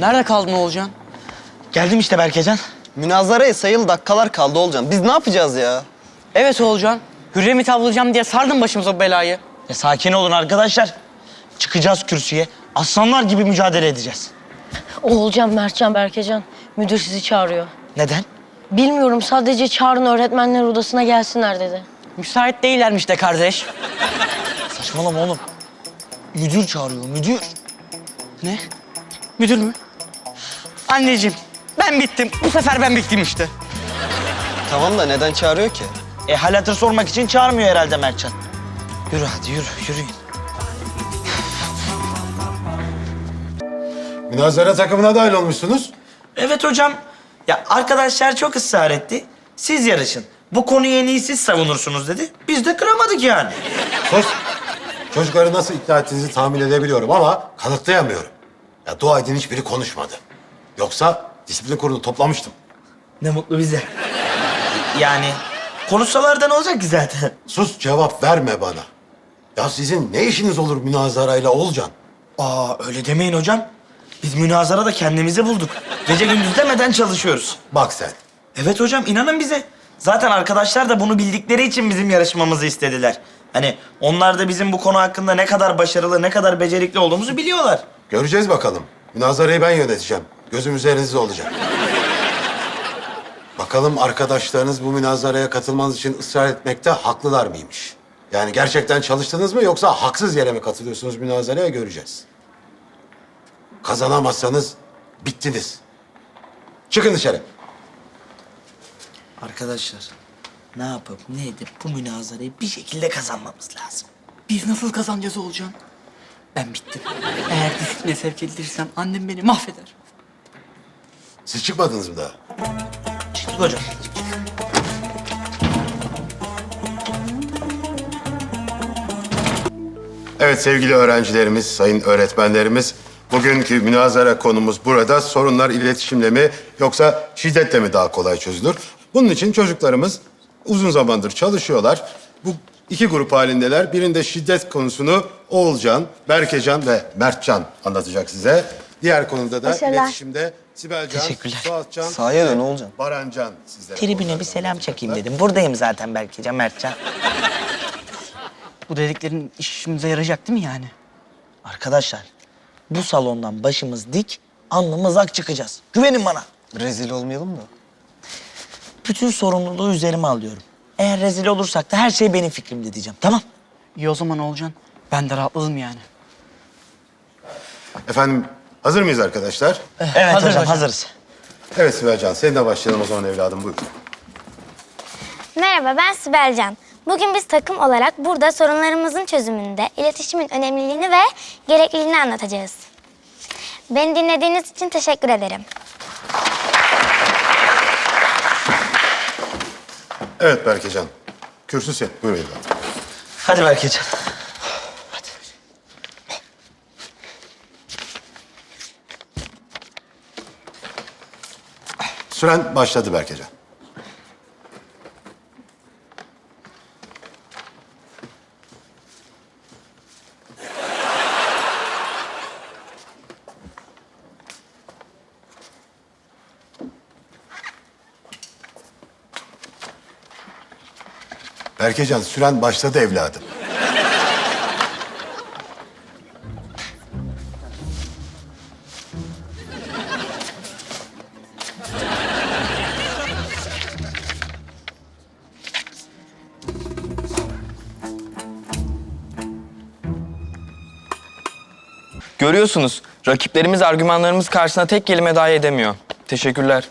Nerede kaldın Oğulcan? Geldim işte Berkecan. Münazaraya sayılı dakikalar kaldı Olcan. Biz ne yapacağız ya? Evet Oğulcan. Hürrem'i tavlayacağım diye sardın başımıza bu belayı. E, sakin olun arkadaşlar. Çıkacağız kürsüye. Aslanlar gibi mücadele edeceğiz. Oğulcan, Mertcan, Berkecan. Müdür sizi çağırıyor. Neden? Bilmiyorum sadece çağırın öğretmenler odasına gelsinler dedi. Müsait değillermiş de kardeş. Saçmalama oğlum. Müdür çağırıyor, müdür. Ne? Müdür mü? Anneciğim ben bittim. Bu sefer ben bittim işte. Tamam da neden çağırıyor ki? E hal hatır sormak için çağırmıyor herhalde Mertcan. Yürü hadi yürü, yürüyün. Münazara takımına dahil olmuşsunuz. Evet hocam. Ya arkadaşlar çok ısrar etti. Siz yarışın. Bu konuyu en iyi siz savunursunuz dedi. Biz de kıramadık yani. Sus. Çocukları nasıl ikna ettiğinizi tahmin edebiliyorum ama kanıtlayamıyorum. Ya dua edin hiçbiri konuşmadı. Yoksa disiplin kurulu toplamıştım. Ne mutlu bize. Yani konuşsalar da ne olacak ki zaten? Sus cevap verme bana. Ya sizin ne işiniz olur münazarayla Olcan? Aa öyle demeyin hocam. Biz münazara da kendimizi bulduk. Gece gündüz demeden çalışıyoruz. Bak sen. Evet hocam inanın bize. Zaten arkadaşlar da bunu bildikleri için bizim yarışmamızı istediler. Hani onlar da bizim bu konu hakkında ne kadar başarılı, ne kadar becerikli olduğumuzu biliyorlar. Göreceğiz bakalım. Münazarayı ben yöneteceğim. Gözüm üzerinizde olacak. Bakalım arkadaşlarınız bu münazaraya katılmanız için ısrar etmekte haklılar mıymış? Yani gerçekten çalıştınız mı yoksa haksız yere mi katılıyorsunuz münazaraya göreceğiz. Kazanamazsanız bittiniz. Çıkın dışarı. Arkadaşlar ne yapıp ne edip bu münazarayı bir şekilde kazanmamız lazım. Biz nasıl kazanacağız Oğulcan? Ben bittim. Eğer disipline sevk edilirsem annem beni mahveder. Siz çıkmadınız mı daha? Çıktık hocam. Evet sevgili öğrencilerimiz, sayın öğretmenlerimiz. Bugünkü münazara konumuz burada. Sorunlar iletişimle mi yoksa şiddetle mi daha kolay çözülür? Bunun için çocuklarımız uzun zamandır çalışıyorlar. Bu iki grup halindeler. Birinde şiddet konusunu Oğulcan, Berkecan ve Mertcan anlatacak size. Diğer konuda da Başarılar. iletişimde Sibelcan, Teşekkürler. Suatcan, Sahaya dön Olcan. Barancan sizlere. Tribüne bir selam çekeyim dedim. Buradayım zaten Berkecan, Mertcan. Bu dediklerin işimize yarayacak değil mi yani? Arkadaşlar bu salondan başımız dik, alnımız ak çıkacağız. Güvenin bana. Rezil olmayalım da. Bütün sorumluluğu üzerime alıyorum. Eğer rezil olursak da her şey benim fikrimde diyeceğim. Tamam? İyi o zaman Oğulcan. Ben de rahatladım yani. Efendim hazır mıyız arkadaşlar? Evet hazırız hocam, hocam. hazırız. Evet Sibelcan seninle başlayalım o zaman evladım buyur. Merhaba ben Sibel Can. Bugün biz takım olarak burada sorunlarımızın çözümünde iletişimin önemliliğini ve gerekliliğini anlatacağız. Beni dinlediğiniz için teşekkür ederim. Evet Berkecan. Kürsü sen. Buyur evladım. Hadi Berkecan. Süren başladı Berkecan. Berkecan süren başladı evladım. Görüyorsunuz, rakiplerimiz argümanlarımız karşısında tek kelime dahi edemiyor. Teşekkürler.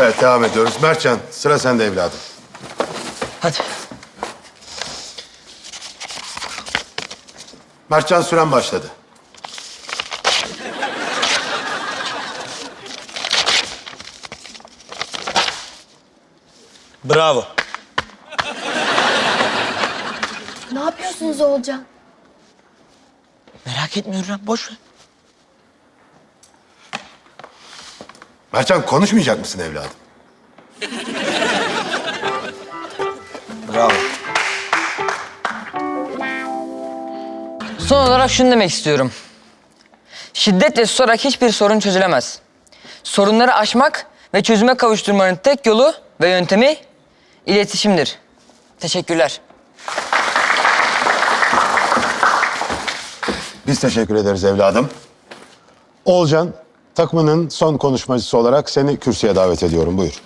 Evet devam ediyoruz. Mertcan sıra sende evladım. Hadi. Mertcan süren başladı. Bravo. Ne yapıyorsunuz Oğulcan? Merak etme Hürrem, boş ver. Mertcan konuşmayacak mısın evladım? Bravo. Son olarak şunu demek istiyorum. Şiddetle susarak hiçbir sorun çözülemez. Sorunları aşmak ve çözüme kavuşturmanın tek yolu ve yöntemi iletişimdir. Teşekkürler. Biz teşekkür ederiz evladım. Olcan, takımının son konuşmacısı olarak seni kürsüye davet ediyorum. Buyur.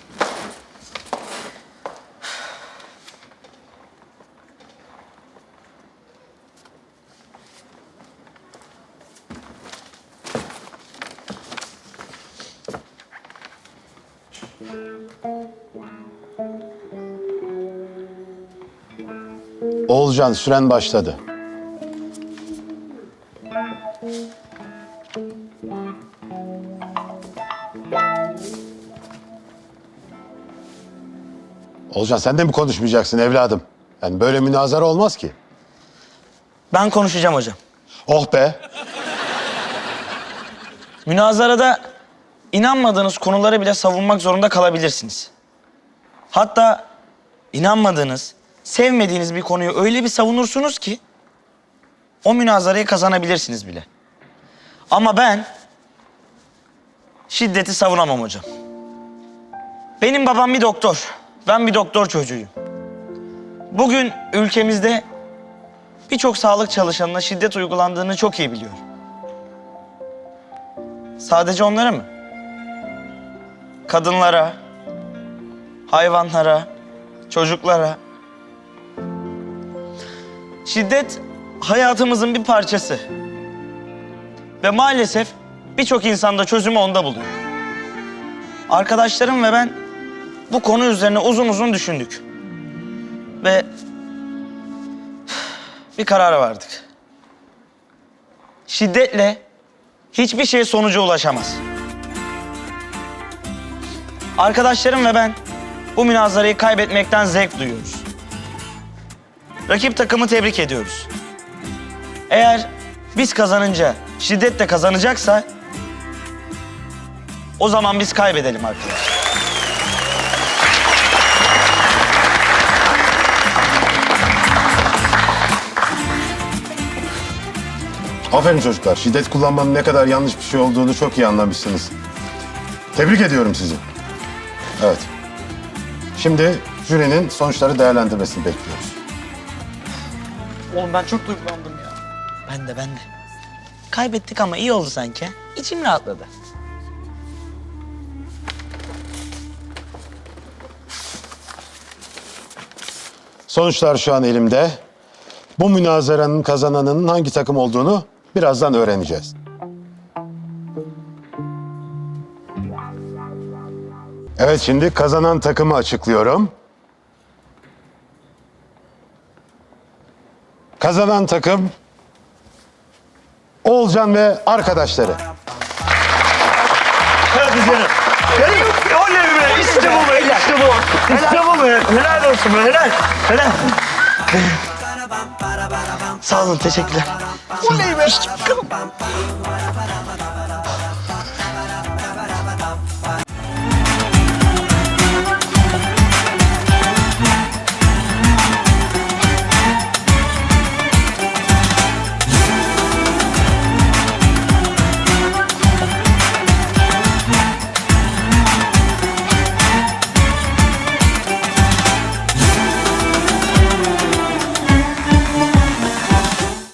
Oğulcan süren başladı. Olcan sen de mi konuşmayacaksın evladım? Yani böyle münazara olmaz ki. Ben konuşacağım hocam. Oh be. Münazarada inanmadığınız konuları bile savunmak zorunda kalabilirsiniz. Hatta inanmadığınız, sevmediğiniz bir konuyu öyle bir savunursunuz ki o münazarayı kazanabilirsiniz bile. Ama ben şiddeti savunamam hocam. Benim babam bir doktor. Ben bir doktor çocuğuyum. Bugün ülkemizde birçok sağlık çalışanına şiddet uygulandığını çok iyi biliyorum. Sadece onlara mı? Kadınlara, hayvanlara, çocuklara. Şiddet hayatımızın bir parçası. Ve maalesef birçok insanda çözümü onda buluyor. Arkadaşlarım ve ben bu konu üzerine uzun uzun düşündük. Ve bir karara vardık. Şiddetle hiçbir şey sonuca ulaşamaz. Arkadaşlarım ve ben bu münazarayı kaybetmekten zevk duyuyoruz. Rakip takımı tebrik ediyoruz. Eğer biz kazanınca şiddet de kazanacaksa o zaman biz kaybedelim arkadaşlar. Aferin çocuklar. Şiddet kullanmanın ne kadar yanlış bir şey olduğunu çok iyi anlamışsınız. Tebrik ediyorum sizi. Evet. Şimdi jürinin sonuçları değerlendirmesini bekliyoruz. Oğlum ben çok duygulandım ya. Ben de ben de. Kaybettik ama iyi oldu sanki. İçim rahatladı. Sonuçlar şu an elimde. Bu münazaranın kazananının hangi takım olduğunu birazdan öğreneceğiz. Evet şimdi kazanan takımı açıklıyorum. Kazanan takım Oğulcan ve arkadaşları. Hadi canım. Oley be! İşte bu be! İşte bu! İşte bu be! Helal olsun be! Helal! Helal! Sağ olun, teşekkürler. Oley be!